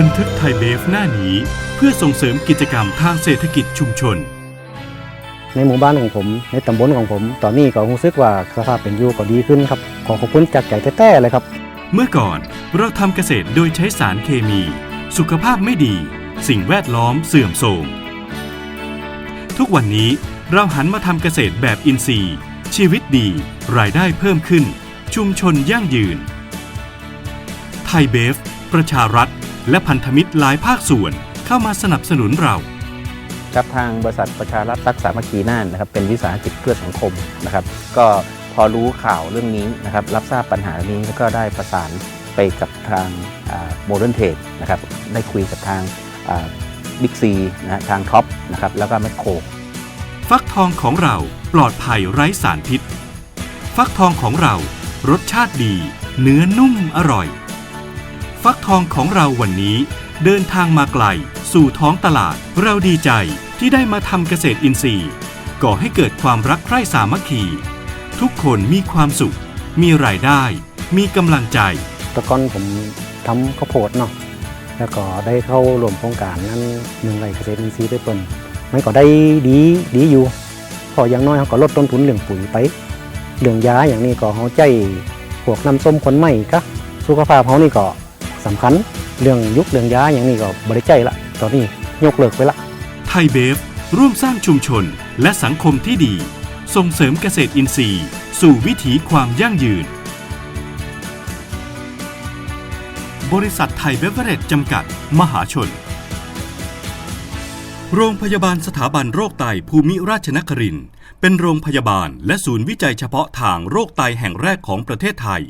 บันทึกไทยเบฟหน้านี้ เพื่อส่งเสริมกิจกรรมทางเศรษฐกิจชุมชน ในหมู่บ้านของผม ในตำบลของผม ตอนนี้ก็รู้สึกว่าสภาพเป็นอยู่ก็ดีขึ้นครับ ขอขอบคุณจากใจแท้ๆเลยครับ เมื่อก่อนเราทำเกษตรโดยใช้สารเคมี สุขภาพไม่ดี สิ่งแวดล้อมเสื่อมโทรมทุกวันนี้เราหันมาทำเกษตรแบบอินทรีย์ ชีวิตดี รายได้เพิ่มขึ้น ชุมชนยั่งยืน ไทยเบฟ ประชารัฐ และพันธมิตรหลายภาคส่วนเข้ามาสนับสนุนเรา ครับทางบริษัทประชารัฐรักษามัคคีน่านนะครับเป็นวิสาหกิจเพื่อสังคมนะครับ ก็พอรู้ข่าวเรื่องนี้นะครับรับทราบปัญหานี้แล้วก็ได้ประสานไปกับทางโมเดิร์นเทรดนะครับได้คุยกับทางบิ๊กซีนะฮะทางท็อปนะครับแล้วก็แมคโครฟักทองของเราปลอดภัยไร้สารพิษ ฟักทองของเรารสชาติดี เนื้อนุ่มอร่อย ฟักทองของเราวันนี้ เดินทางมาไกล สู่ท้องตลาด เราดีใจที่ได้มาทำเกษตรอินทรีย์ ก่อให้เกิดความรักใคร่สามัคคี ทุกคนมีความสุข มีรายได้ มีกำลังใจ แตะก่อนผมทำข้าวโพดเนาะแล้วก็ได้เข้าร่วมโครงการนั้นหนึ่งไรเกษตรอินทรีย์ไปเปิ้นมันก็ได้ดีดีอยู่พออย่างน้อยเขาก็ลดต้นทุนเรื่องปุ๋ยไป เรื่องยาอย่างนี้ก็เขาใจพวกน้ำส้มคนไม่กะสุขภาพเขานี่ก็ สำคัญเรื่องยุคเรื่องยาอย่างนี้ก็บริใจละตอนนี้ยกเลิกไปละไทยเบฟร่วมสร้างชุมชนและสังคมที่ดี ส่งเสริมเกษตรอินทรีย์ สู่วิถีความยั่งยืน บริษัทไทยเบเวอร์เรจจำกัด มหาชน โรงพยาบาลสถาบันโรคไตภูมิราชนครินเป็นโรงพยาบาลและศูนย์วิจัยเฉพาะทางโรคไตแห่งแรกของประเทศไทย